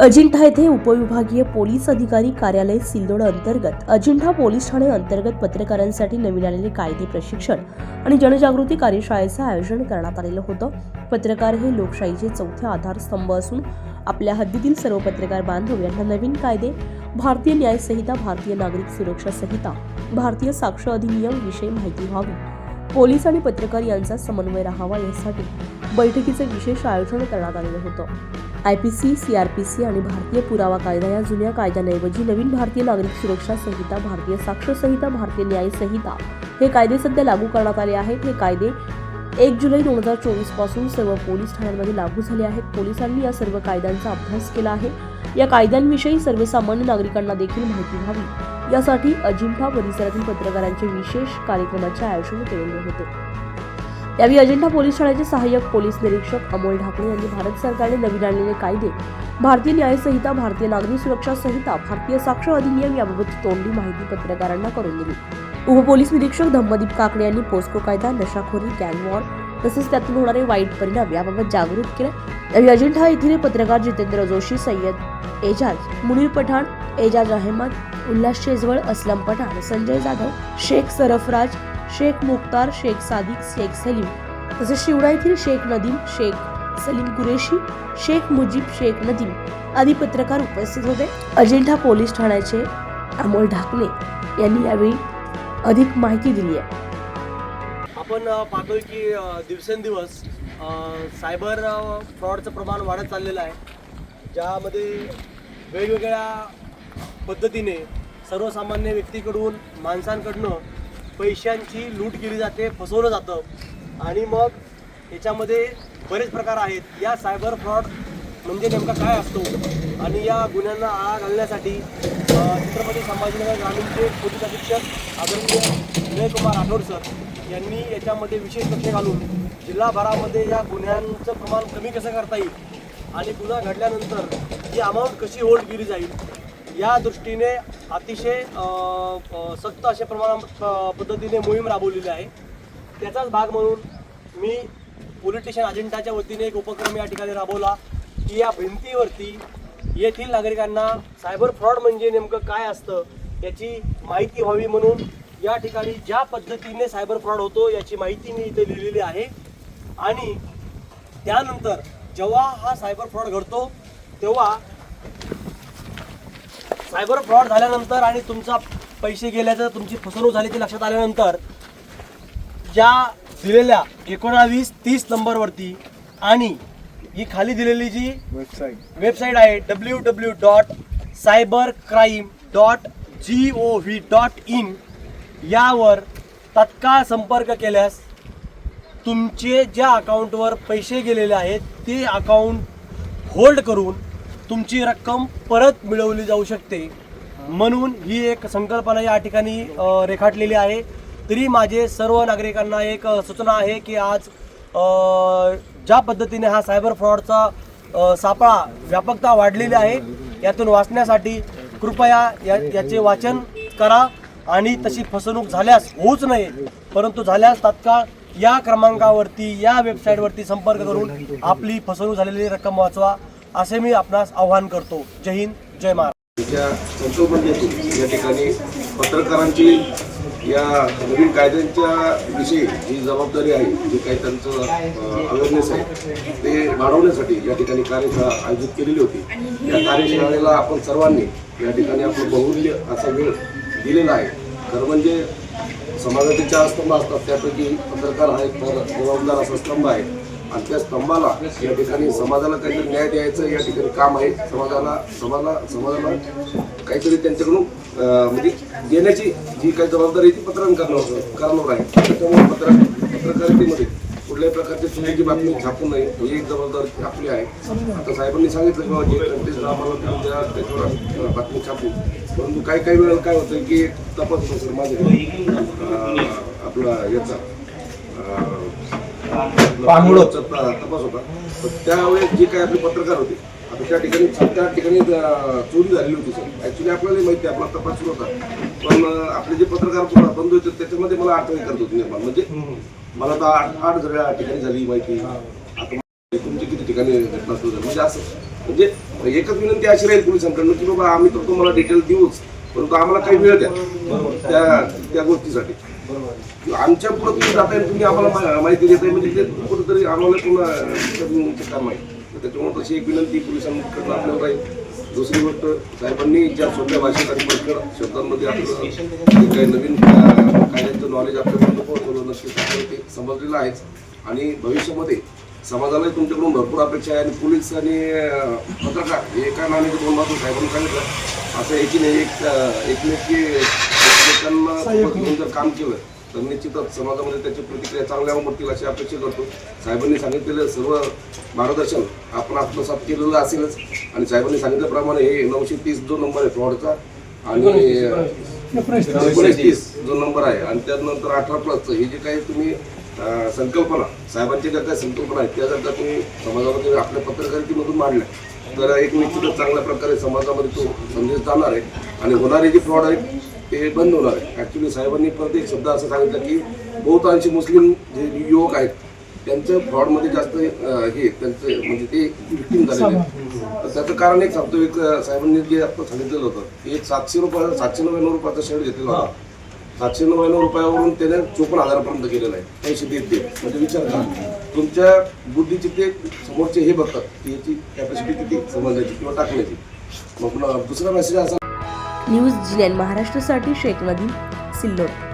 अजिंठा येथे उपविभागीय पोलीस अधिकारी कार्यालय सिल्लोड अंतर्गत अजिंठा पोलीस ठाणे अंतर्गत पत्रकारांसाठी नवीन आलेले कायदे प्रशिक्षण आणि जनजागृती कार्यशाळेचं आयोजन करण्यात आलेलं होतं. पत्रकार हे लोकशाहीचे चौथे आधारस्तंभ असून आपल्या हद्दीतील सर्व पत्रकार बांधव यांना नवीन कायदे भारतीय न्याय संहिता भारतीय नागरिक सुरक्षा संहिता भारतीय साक्ष अधिनियम विषयी माहिती व्हावी. पोलीस आणि पत्रकार यांचा समन्वय राहावा यासाठी बैठकीचे विशेष आयोजन करण्यात आलेलं होतं. I P C C R P C आणि भारतीय पुरावा कायदा या जुन्या कायद्यांऐवजी नवीन भारतीय नागरिक सुरक्षा संहिता भारतीय साक्ष संहिता भारतीय न्याय संहिता हे कायदे सध्या लागू करण्यात आले आहेत. हे कायदे एक जुलै दोन हजार चोवीसपासून सर्व पोलीस ठाण्यांमध्ये लागू झाले आहेत. पोलिसांनी या सर्व कायद्यांचा अभ्यास केला आहे. या कायद्यांविषयी सर्वसामान्य नागरिकांना देखील माहिती व्हावी. यासाठी अजिंठा परिसरातील पत्रकारांचे विशेष कार्यक्रमाचे आयोजन केलेले होते. यावेळी अजिंठा पोलीस ठाण्याचे सहाय्यक पोलीस निरीक्षक अमोल ढाकणे यांनी भारत सरकारने नवीन आणलेले कायदे भारतीय न्याय संहिता भारतीय नागरी सुरक्षा संहिता भारतीय साक्ष अधिनियम याबाबत तोंडी माहिती पत्रकारांना करून दिली. उपपोलीस निरीक्षक धम्मदीप काकडे यांनी पोस्को कायदा नशाखोरी गँगवॉर तसेच त्यातून होणारे वाईट परिणाम याबाबत जागरूक केले. यावेळी अजिंठा येथील पत्रकार जितेंद्र जोशी सय्यद एजाज मुनीर पठाण एजाज अहमद उल्हास शेजवळ असलम पठाण संजय जाधव शेख सरफराज शेख मुख्तार शेख सादिक शेख सलीम. तसेच शिवडा येथील शेख नदीम शेख सलीम कुरेशी शेख मुजीब शेख नदीम आदी पत्रकार उपस्थित होते. अजिंठा पोलीस ठाण्याचे अमोल ढाकणे यांनी यावेळी अधिक माहिती दिली आहे. आपण पाहतोय की दिवसेंदिवस सायबर फ्रॉडचं प्रमाण वाढत चाललेलं आहे. ज्यामध्ये वेगवेगळ्या पद्धतीने सर्वसामान्य व्यक्तीकडून माणसांकडनं पैशांची लूट केली जाते फसवलं जातं. आणि मग याच्यामध्ये बरेच प्रकार आहेत. या सायबर फ्रॉड म्हणजे नेमका काय असतो? आणि या गुन्ह्यांना आळा घालण्यासाठी छत्रपती संभाजीनगर ग्रामीणचे पोलीस अधीक्षक आदरणीय विजयकुमार राठोड सर यांनी याच्यामध्ये विशेष लक्ष घालून जिल्हाभरामध्ये या गुन्ह्यांचं प्रमाण कमी कसं करता येईल? आणि गुन्हा घडल्यानंतर ही अमाऊंट कशी होल्ड केली जाईल? या दृष्टीने अतिशय सक्त अशा प्रमाणात पद्धतीने मोहीम राबवलेली आहे. त्याचाच भाग म्हणून मी पोलिटिशियन अजेंडाच्या अजिंठाच्या वतीने एक उपक्रम या ठिकाणी राबवला की या भिंतीवरती येथील नागरिकांना सायबर फ्रॉड म्हणजे नेमकं काय असतं याची माहिती व्हावी म्हणून या ठिकाणी ज्या पद्धतीने सायबर फ्रॉड होतो याची माहिती मी इथे लिहिलेली आहे. आणि त्यानंतर जेव्हा हा सायबर फ्रॉड घडतो तेव्हा सायबर फ्रॉड झाल्यानंतर आणि तुमचा पैसे गेल्याचं तुमची फसवणूक झाल्याची लक्षात आल्यानंतर ज्या दिलेल्या एकोणावीस तीस नंबरवरती आणि ही खाली दिलेली जी वेबसाईट आहे W W dot cyber crime dot G O V dot in यावर तत्काळ संपर्क केल्यास तुमचे ज्या अकाउंटवर पैसे गेलेले आहेत ते अकाउंट होल्ड करून तुमची रक्कम परत मिळवली जाऊ शकते. म्हणून ही एक संकल्पना या ठिकाणी रेखाटलेली आहे. तरी माझे सर्व नागरिकांना एक सूचना आहे की आज ज्या पद्धतीने हा सायबर फ्रॉडचा सापळा व्यापकता वाढलेली आहे यातून वाचण्यासाठी कृपया या याचे वाचन करा आणि तशी फसवणूक झाल्यास होऊच नये. परंतु झाल्यास तात्काळ या क्रमांकावरती या वेबसाईटवरती संपर्क करून आपली फसवणूक झालेली रक्कम वाचवा. असे मी आपणास आवाहन करतो. जय हिंद जय महाराज या ठिकाणी पत्रकारांची या नवीन कायद्यांच्या विषयी जी जबाबदारी आहे जे काही त्यांचं अवेअरनेस आहे ते वाढवण्यासाठी या ठिकाणी कार्यशाळा आयोजित केलेली होती. या कार्यशाळेला आपण सर्वांनी या ठिकाणी आपलं बहुमूल्य असा वेळ दिलेला आहे. खरं म्हणजे समाजाचे चार स्तंभ असतात त्यापैकी पत्रकार हा एक तर जबाबदार असा स्तंभ आहे. आजच्या स्तंभाला या ठिकाणी समाजाला काहीतरी न्याय द्यायचं या ठिकाणी काम आहे. समाजाला समाजाला समाजाला काहीतरी त्यांच्याकडून म्हणजे देण्याची जी काही जबाबदारी ती पत्रकार करणार आहे. त्याच्यामुळे पत्र पत्रकारितेमध्ये कुठल्याही प्रकारची चुकीची बातमी छापू नये ही एक जबाबदारी आपली आहे. आता साहेबांनी सांगितलं की बाबा जे कंटेस्ट आम्हाला द्या त्याच्यावर बातमी छापू. परंतु काही काही वेळेला काय होतं की तपास होतो सर माझे आपला याचा पाणबुडं. तपास होता. त्यावेळेस जे काही आपले पत्रकार होते आता त्या ठिकाणी त्या ठिकाणी चोरी झालेली होती सर. ॲक्च्युली आपल्याला माहिती आपला तपास सुरू होता. पण आपले जे पत्रकार बंधू होते त्याच्यामध्ये मला अडचणी करत होती निर्माण. म्हणजे मला तर आठ आठ सगळ्या ठिकाणी झाली माहिती. आता तुमची किती ठिकाणी घटना सुरू झाली? म्हणजे असं म्हणजे एकच विनंती अशी राहील पोलिसांकडनं की बाबा आम्ही तर तुम्हाला डिटेल देऊच परंतु आम्हाला काही वेळ द्या. त्या त्या गोष्टीसाठी. आमच्या पुढे तुम्ही जाताय तुम्ही आम्हाला माहिती माहिती देताय म्हणजे ते कुठेतरी आम्हाला पुन्हा काम आहे. त्याच्यामुळे तशी एक विनंती पोलिसांकडून आपल्याला राहील दुसरी गोष्ट साहेबांनी ज्या सोप्या भाषेत आणि पटकन शब्दांमध्ये आपलं काही नवीन कायद्यांचं नॉलेज आपल्यापर्यंत पोहोचवलं नक्कीच आपल्याला ते समजलेलं आहेच. आणि भविष्यामध्ये समाजालाही तुमच्याकडून भरपूर अपेक्षा आहे आणि पोलीस आणि पत्रकार हे एका नाण्याचे दोन बाजू साहेबांनी सांगितलं. असं एकीने एक एकमेकी सोबत घेऊन जर काम केलं तर निश्चितच समाजामध्ये त्याची प्रतिक्रिया चांगल्या उमटतील अशी अपेक्षा करतो. साहेबांनी सांगितलेलं सर्व मार्गदर्शन आपण आत्मसात केलेलं असेलच. आणि साहेबांनी सांगितल्याप्रमाणे हे नऊशे तीस जो नंबर आहे फ्रॉडचा आणि एकोणीस तीस जो नंबर आहे आणि त्यानंतर अठरा प्लसचं हे जे काही तुम्ही संकल्पना साहेबांच्या ज्या काही संकल्पना आहेत त्या जर का तुम्ही समाजामध्ये आपल्या पत्रकारितेमधून मांडल्या तर एक निश्चितच चांगल्या प्रकारे समाजामध्ये तो संदेश जाणार आहे. आणि होणारे जे फ्रॉड आहेत ते बंद होणार आहे. ॲक्च्युली साहेबांनी परत एक शब्द असं सांगितलं की बहुतांशी मुस्लिम जे युवक आहेत त्यांचं फ्रॉडमध्ये जास्त हे त्यांचं म्हणजे ते विक्टीम झालेले आहेत. त्याचं कारण एक सांगतो एक साहेबांनी जे आता सांगितलेलं होतं की एक सातशे रुपया सातशे नव्याण्णव रुपयाचा शेअर घेतलेला होता. सातशे नव्याण्णव रुपयावरून त्याने चोपन्न हजारापर्यंत गेलेला आहे. पैसे देत ते म्हणजे विचार करा. तुमच्या बुद्धीचे ते समोरचे हे बघतात की याची कॅपॅसिटी किती समजण्याची किंवा टाकण्याची. मग दुसरा मेसेज असा न्यूज जिनेन महाराष्ट्रासाठी शेख सिल्लोड.